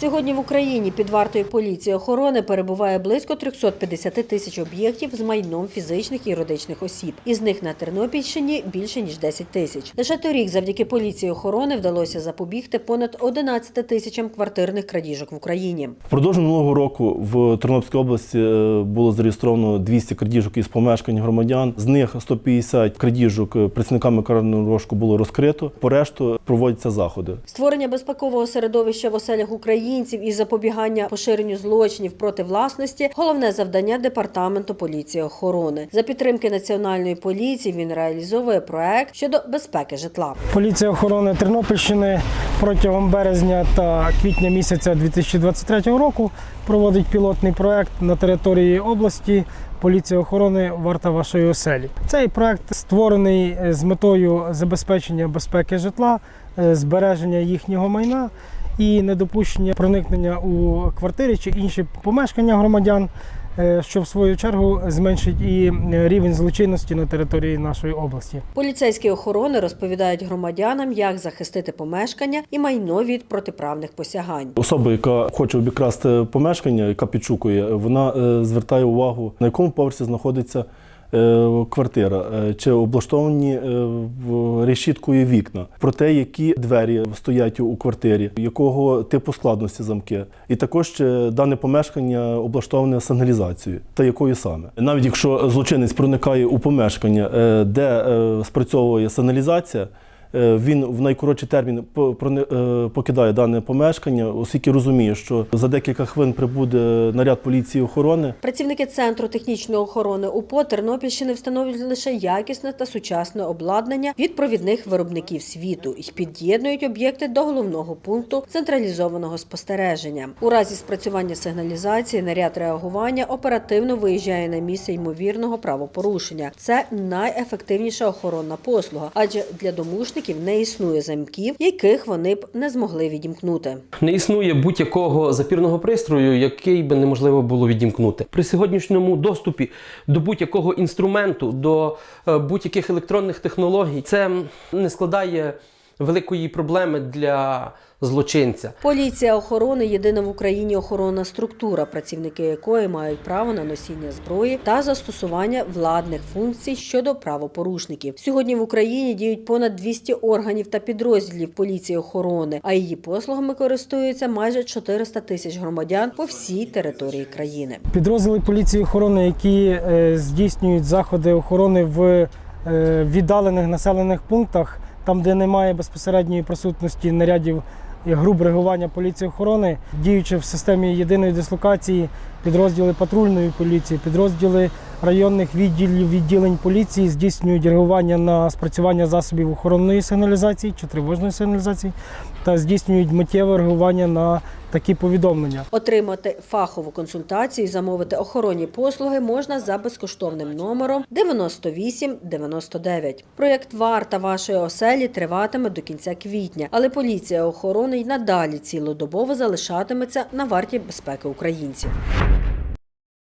Сьогодні в Україні під вартою поліції охорони перебуває близько 350 тисяч об'єктів з майном фізичних і юридичних осіб. Із них на Тернопільщині більше ніж 10 тисяч. Лише торік завдяки поліції охорони вдалося запобігти понад 11 тисячам квартирних крадіжок в Україні. Впродовж минулого року в Тернопільській області е, було зареєстровано 200 крадіжок із помешкань громадян. З них 150 крадіжок е, працівниками карного розшуку було розкрито. По решту проводяться заходи. Створення безпекового середовища в оселях українців і запобігання поширенню злочинів проти власності головне завдання департаменту поліції охорони. За підтримки національної поліції він реалізовує проект щодо безпеки житла. Поліція охорони Тернопільщини протягом березня та квітня місяця 2023 року проводить пілотний проект на території області. Поліція охорони варта вашої оселі. Цей проект створений е, з метою забезпечення безпеки житла, е, збереження їхнього майна і недопущення проникнення у квартири чи інші помешкання громадян, що в свою чергу зменшить і е, рівень злочинності на території нашої області. Поліцейські охорони розповідають громадянам, як захистити помешкання і майно від протиправних посягань. Особа, яка хоче обікрасти помешкання, яка підшукує, вона е, звертає увагу, на якому поверсі знаходиться е, квартира, е, чи облаштовані е, решіткою вікна, про те, які двері стоять у квартирі, якого типу складності замки, і також чи дане помешкання облаштоване сигналізацією, та якою саме. Навіть якщо злочинець проникає у помешкання, е, де е, спрацьовує сигналізація. Е, Він в найкоротший термін е, покидає дане помешкання, оскільки розуміє, що за декілька хвилин прибуде наряд поліції охорони. Працівники центру технічної охорони УПО Тернопільщини встановлюють лише якісне та сучасне обладнання від провідних виробників світу і під'єднують об'єкти до головного пункту централізованого спостереження. У разі спрацювання сигналізації наряд реагування оперативно виїжджає на місце ймовірного правопорушення. Це найефективніша охоронна послуга, адже для домушників не існує замків, яких вони б не змогли відімкнути. Не існує будь-якого запірного пристрою, який би неможливо було відімкнути. При сьогоднішньому доступі до будь-якого інструменту, до е, будь-яких електронних технологій, це не складає великої проблеми для злочинця. Поліція охорони єдина в Україні охоронна структура, працівники якої мають право на носіння зброї та застосування владних функцій щодо правопорушників. Сьогодні в Україні діють понад 200 органів та підрозділів поліції охорони, а її послугами користуються майже 400 тисяч громадян по всій території країни. Підрозділи поліції охорони, які е, здійснюють заходи охорони в е, віддалених населених пунктах, там, де немає безпосередньої присутності нарядів і груп реагування поліції охорони, діючи в системі єдиної дислокації, підрозділи патрульної поліції, підрозділи районних відділів відділень поліції здійснюють реагування на спрацювання засобів охоронної сигналізації чи тривожної сигналізації та здійснюють миттєве реагування на такі повідомлення. Отримати фахову консультацію і замовити охоронні послуги можна за безкоштовним номером 9899. Проєкт Варта вашої оселі триватиме до кінця квітня, але поліція охорони й надалі цілодобово залишатиметься на варті безпеки українців.